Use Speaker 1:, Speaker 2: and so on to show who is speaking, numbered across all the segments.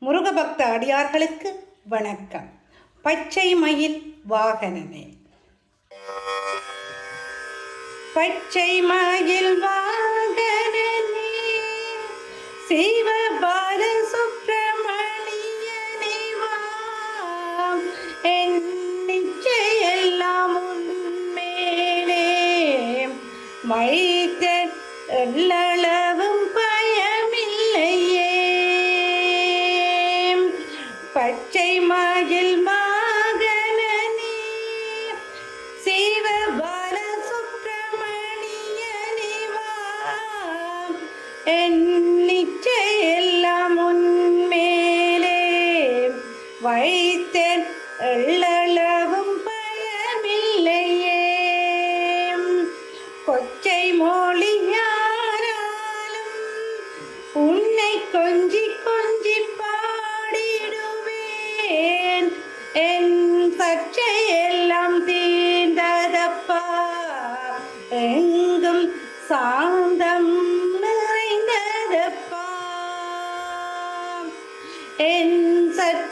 Speaker 1: முருகபக்த அடியார்களுக்கு வணக்கம். பச்சை மயில் வாகனமே. பச்சை மயில் வாகனமே. சிவபால சுப்பிரமணியனே வாம். என் நிச்சயெல்லாம் உன்மேலே வைத்த நிச்சயெல்லாம் உன்மேலே வைத்தேன். எள்ளளவும் பயமில்லையே. கொச்சை மொழியானாலும் உன்னை கொஞ்சி கொஞ்சி பாடிடுவேன். என் சர்ச்சை எல்லாம் தீர்ந்ததப்பா. எங்கும் சாந்தம் என்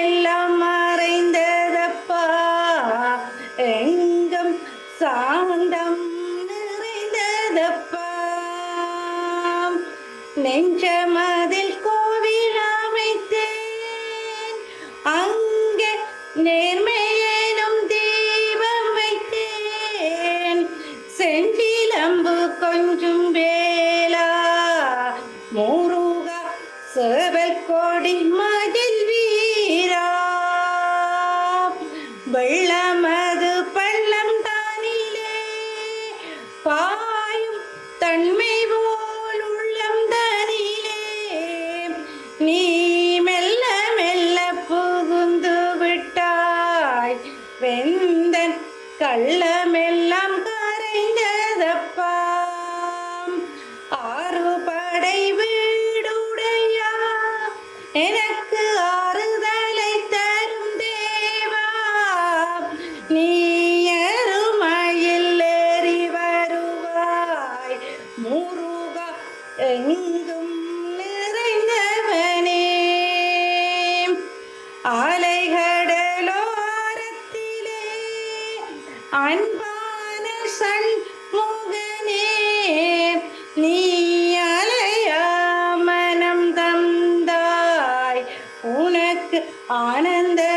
Speaker 1: எல்லாம் மறைந்ததப்பா. எங்கும் சாந்தம் நிறைந்ததப்பா. நெஞ்சமதில் கோவில் அமைத்தேன். அங்கே நேர்மையேனும் தீபம் வைத்தேன். செஞ்சிலம்பு கொஞ்சம் வேலா முருகா சேவல் கொடி மா கள்ளமெல்லாம் கரைந்ததப்பா ஆறு படை வீடுடையா. எனக்கு ஆறுதலை தரும் தேவா. நீ அருமையில் ஏறி வருவாய். முருகா எங்கும் நிறைந்தவனே. ஆலைகள் அன்பான சண்முகனே நீ அலையா மனம் தந்தாய். உனக்கு ஆனந்த